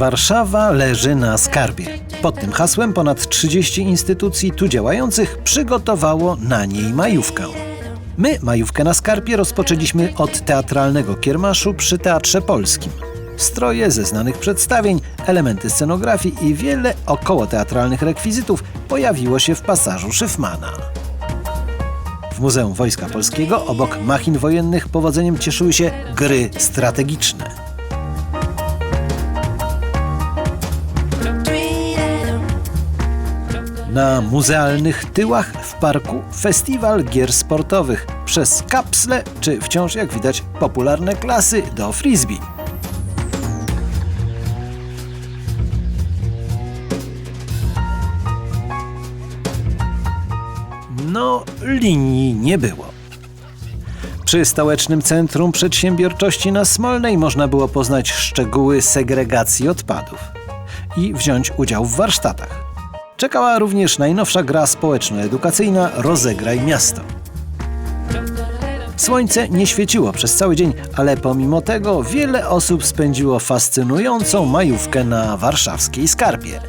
Warszawa leży na skarbie. Pod tym hasłem ponad 30 instytucji tu działających przygotowało na niej majówkę. My majówkę na skarpie rozpoczęliśmy od teatralnego kiermaszu przy Teatrze Polskim. Stroje ze znanych przedstawień, elementy scenografii i wiele okołoteatralnych rekwizytów pojawiło się w pasażu Szyfmana. W Muzeum Wojska Polskiego obok machin wojennych powodzeniem cieszyły się gry strategiczne. Na muzealnych tyłach w parku festiwal gier sportowych przez kapsle czy wciąż jak widać popularne klasy do frisbee. No, linii nie było. Przy stołecznym Centrum Przedsiębiorczości na Smolnej można było poznać szczegóły segregacji odpadów i wziąć udział w warsztatach. Czekała również najnowsza gra społeczno-edukacyjna Rozegraj Miasto. Słońce nie świeciło przez cały dzień, ale pomimo tego wiele osób spędziło fascynującą majówkę na warszawskiej skarpie.